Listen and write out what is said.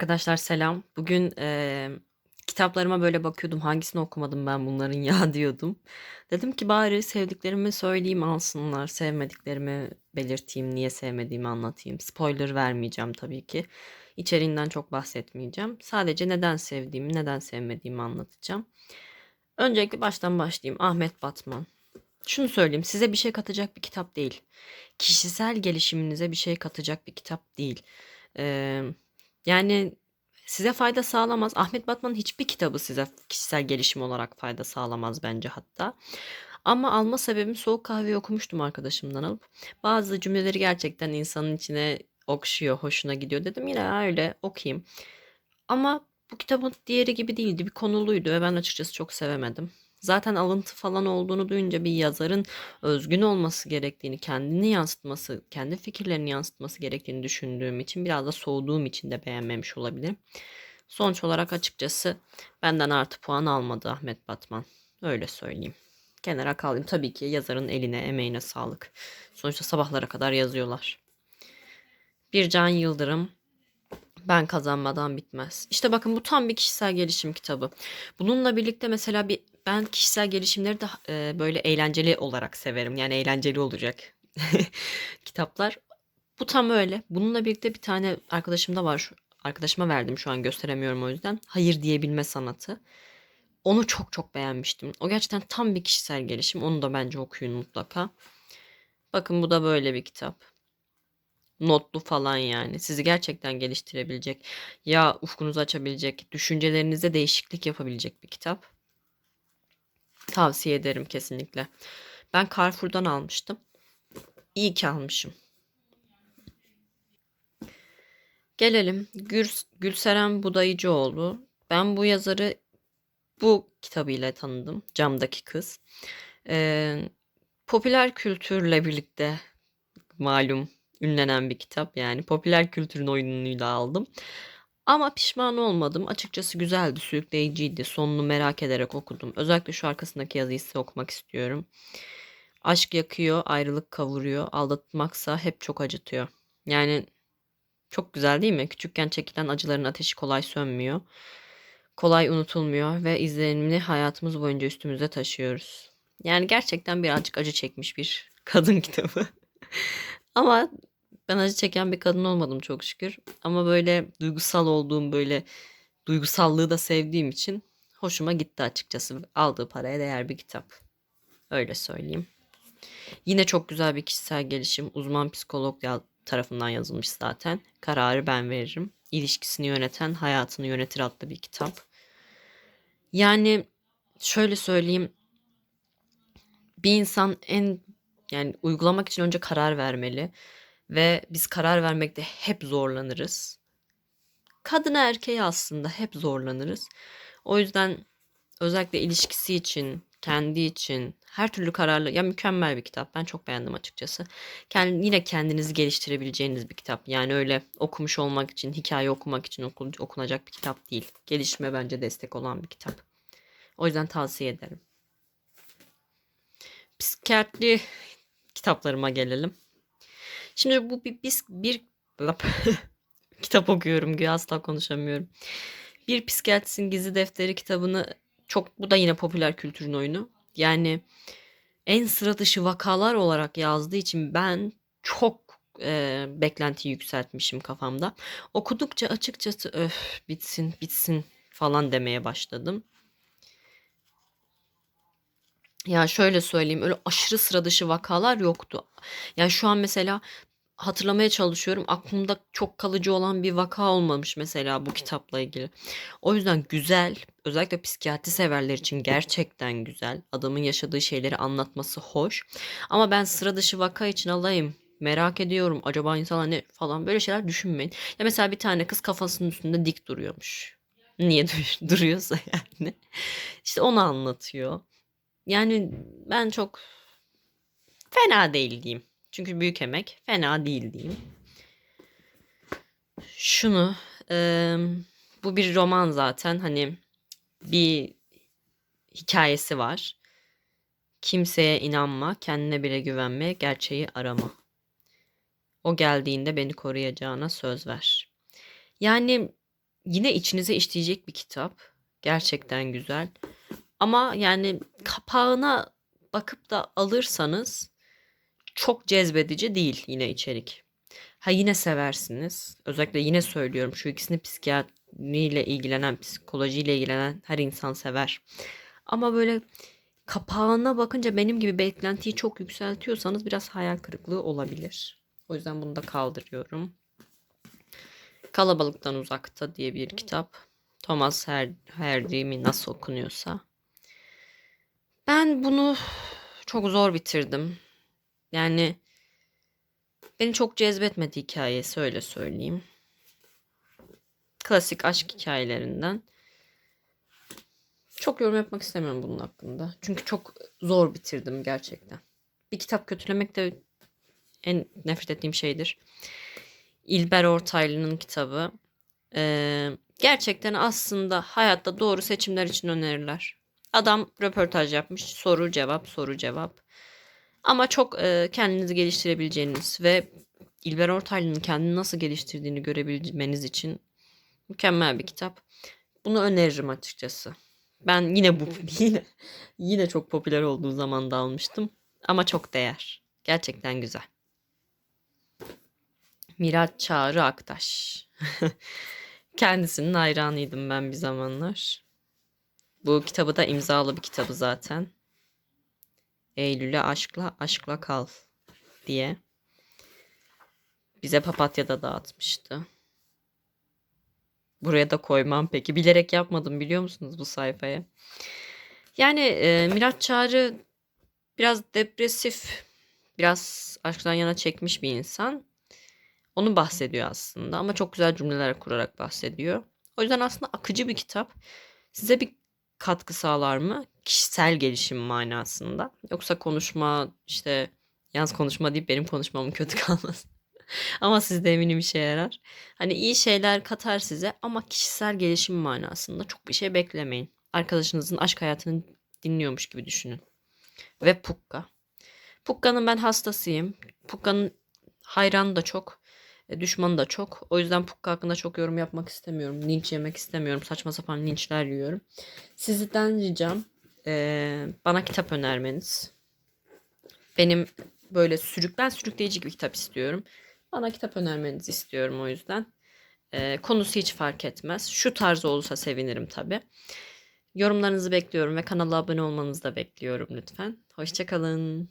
Arkadaşlar selam. Bugün eee, kitaplarıma böyle bakıyordum. Hangisini okumadım ben bunların ya diyordum. Dedim ki bari sevdiklerimi söyleyeyim alsınlar. Sevmediklerimi belirteyim. Niye sevmediğimi anlatayım. Spoiler vermeyeceğim tabii ki. İçeriğinden çok bahsetmeyeceğim. Sadece neden sevdiğimi, neden sevmediğimi anlatacağım. Öncelikle baştan başlayayım. Ahmet Batman. Şunu söyleyeyim. Size bir şey katacak bir kitap değil. Kişisel gelişiminize bir şey katacak bir kitap değil. Eee, yani size fayda sağlamaz. Ahmet Batman'ın hiçbir kitabı size kişisel gelişim olarak fayda sağlamaz bence hatta. Ama alma sebebim soğuk kahveyi okumuştum arkadaşımdan alıp. Bazı cümleleri gerçekten insanın içine okşuyor, hoşuna gidiyor. Dedim yine öyle okuyayım. Ama bu kitabın diğeri gibi değildi. Bir konuluydu ve ben açıkçası çok sevemedim. Zaten alıntı falan olduğunu duyunca bir yazarın özgün olması gerektiğini, kendini yansıtması, kendi fikirlerini yansıtması gerektiğini düşündüğüm için biraz da soğuduğum için de beğenmemiş olabilirim. Sonuç olarak açıkçası benden artı puan almadı Ahmet Batman. Öyle söyleyeyim. Kenara kalayım. Tabii ki yazarın eline, emeğine sağlık. Sonuçta sabahlara kadar yazıyorlar. Bircan Yıldırım ben kazanmadan bitmez. İşte bakın bu tam bir kişisel gelişim kitabı. Bununla birlikte mesela bir ben kişisel gelişimleri de e, böyle eğlenceli olarak severim. Yani eğlenceli olacak kitaplar. Bu tam öyle. Bununla birlikte bir tane arkadaşım da var. Arkadaşıma verdim şu an gösteremiyorum o yüzden. Hayır diyebilme sanatı. Onu çok çok beğenmiştim. O gerçekten tam bir kişisel gelişim. Onu da bence okuyun mutlaka. Bakın bu da böyle bir kitap. Notlu falan yani. Sizi gerçekten geliştirebilecek, ya ufkunuzu açabilecek, düşüncelerinizde değişiklik yapabilecek bir kitap. Tavsiye ederim kesinlikle. Ben Carrefour'dan almıştım. İyi ki almışım. Gelelim Gür, Gülseren Budayıcıoğlu. Ben bu yazarı bu kitabıyla tanıdım. Camdaki Kız. Ee, popüler kültürle birlikte malum ünlenen bir kitap yani. Popüler kültürün oyunuyla aldım. Ama pişman olmadım. Açıkçası güzeldi, sürükleyiciydi. Sonunu merak ederek okudum. Özellikle şu arkasındaki yazıyı size okumak istiyorum. Aşk yakıyor, ayrılık kavuruyor. Aldatmaksa hep çok acıtıyor. Yani çok güzel değil mi? Küçükken çekilen acıların ateşi kolay sönmüyor. Kolay unutulmuyor ve izlenimini hayatımız boyunca üstümüze taşıyoruz. Yani gerçekten birazcık acı çekmiş bir kadın kitabı. Ama ben acı çeken bir kadın olmadım çok şükür. Ama böyle duygusal olduğum böyle duygusallığı da sevdiğim için hoşuma gitti açıkçası. Aldığı paraya değer bir kitap. Öyle söyleyeyim. Yine çok güzel bir kişisel gelişim. Uzman psikolog tarafından yazılmış zaten. Kararı ben veririm. İlişkisini yöneten hayatını yönetir adlı bir kitap. Yani şöyle söyleyeyim. Bir insan en yani uygulamak için önce karar vermeli ve biz karar vermekte hep zorlanırız. Kadına erkeğe aslında hep zorlanırız. O yüzden özellikle ilişkisi için, kendi için her türlü kararlı ya mükemmel bir kitap. Ben çok beğendim açıkçası. Kendi, yine kendinizi geliştirebileceğiniz bir kitap. Yani öyle okumuş olmak için, hikaye okumak için okun, okunacak bir kitap değil. Gelişime bence destek olan bir kitap. O yüzden tavsiye ederim. Psikiyatri kitaplarıma gelelim. Şimdi bu bir, bir, bir kitap okuyorum güya asla konuşamıyorum. Bir psikiyatristin gizli defteri kitabını çok bu da yine popüler kültürün oyunu. Yani en sıra dışı vakalar olarak yazdığı için ben çok e, beklentiyi yükseltmişim kafamda. Okudukça açıkçası öf bitsin bitsin falan demeye başladım. Ya şöyle söyleyeyim öyle aşırı sıra dışı vakalar yoktu. Yani şu an mesela hatırlamaya çalışıyorum. Aklımda çok kalıcı olan bir vaka olmamış mesela bu kitapla ilgili. O yüzden güzel, özellikle psikiyatri severler için gerçekten güzel. Adamın yaşadığı şeyleri anlatması hoş. Ama ben sıra dışı vaka için alayım. Merak ediyorum. Acaba insanlar ne falan böyle şeyler düşünmeyin. Ya mesela bir tane kız kafasının üstünde dik duruyormuş. Niye duruyorsa yani. İşte onu anlatıyor. Yani ben çok fena değil diyeyim. Çünkü büyük emek fena değil diyeyim. Şunu e, bu bir roman zaten hani bir hikayesi var. Kimseye inanma, kendine bile güvenme, gerçeği arama. O geldiğinde beni koruyacağına söz ver. Yani yine içinize işleyecek bir kitap. Gerçekten güzel. Ama yani kapağına bakıp da alırsanız çok cezbedici değil yine içerik. Ha yine seversiniz. Özellikle yine söylüyorum şu ikisini psikiyatriyle ilgilenen, psikolojiyle ilgilenen her insan sever. Ama böyle kapağına bakınca benim gibi beklentiyi çok yükseltiyorsanız biraz hayal kırıklığı olabilir. O yüzden bunu da kaldırıyorum. Kalabalıktan Uzakta diye bir kitap. Thomas Her Hardy mi nasıl okunuyorsa. Ben bunu çok zor bitirdim. Yani beni çok cezbetmedi hikayesi öyle söyleyeyim. Klasik aşk hikayelerinden. Çok yorum yapmak istemiyorum bunun hakkında. Çünkü çok zor bitirdim gerçekten. Bir kitap kötülemek de en nefret ettiğim şeydir. İlber Ortaylı'nın kitabı. Ee, gerçekten aslında hayatta doğru seçimler için öneriler. Adam röportaj yapmış. Soru cevap soru cevap. Ama çok e, kendinizi geliştirebileceğiniz ve İlber Ortaylı'nın kendini nasıl geliştirdiğini görebilmeniz için mükemmel bir kitap. Bunu öneririm açıkçası. Ben yine bu yine yine çok popüler olduğu zaman da almıştım ama çok değer. Gerçekten güzel. Miraç Çağrı Aktaş. Kendisinin hayranıydım ben bir zamanlar. Bu kitabı da imzalı bir kitabı zaten. Eylül'e aşkla aşkla kal diye. Bize papatyada dağıtmıştı. Buraya da koymam peki. Bilerek yapmadım biliyor musunuz bu sayfaya? Yani e, Miraç Çağrı biraz depresif, biraz aşktan yana çekmiş bir insan. Onu bahsediyor aslında ama çok güzel cümleler kurarak bahsediyor. O yüzden aslında akıcı bir kitap. Size bir katkı sağlar mı? Kişisel gelişim manasında. Yoksa konuşma işte yalnız konuşma deyip benim konuşmamın kötü kalmasın. ama sizde eminim işe yarar. Hani iyi şeyler katar size ama kişisel gelişim manasında çok bir şey beklemeyin. Arkadaşınızın aşk hayatını dinliyormuş gibi düşünün. Ve Pukka. Pukka'nın ben hastasıyım. Pukka'nın hayranı da çok. E, Düşmanı da çok. O yüzden Pukka hakkında çok yorum yapmak istemiyorum. Linç yemek istemiyorum. Saçma sapan linçler yiyorum. Sizden ricam e, bana kitap önermeniz. Benim böyle sürük ben sürükleyici bir kitap istiyorum. Bana kitap önermenizi istiyorum o yüzden. E, konusu hiç fark etmez. Şu tarz olursa sevinirim tabii. Yorumlarınızı bekliyorum ve kanala abone olmanızı da bekliyorum lütfen. Hoşçakalın.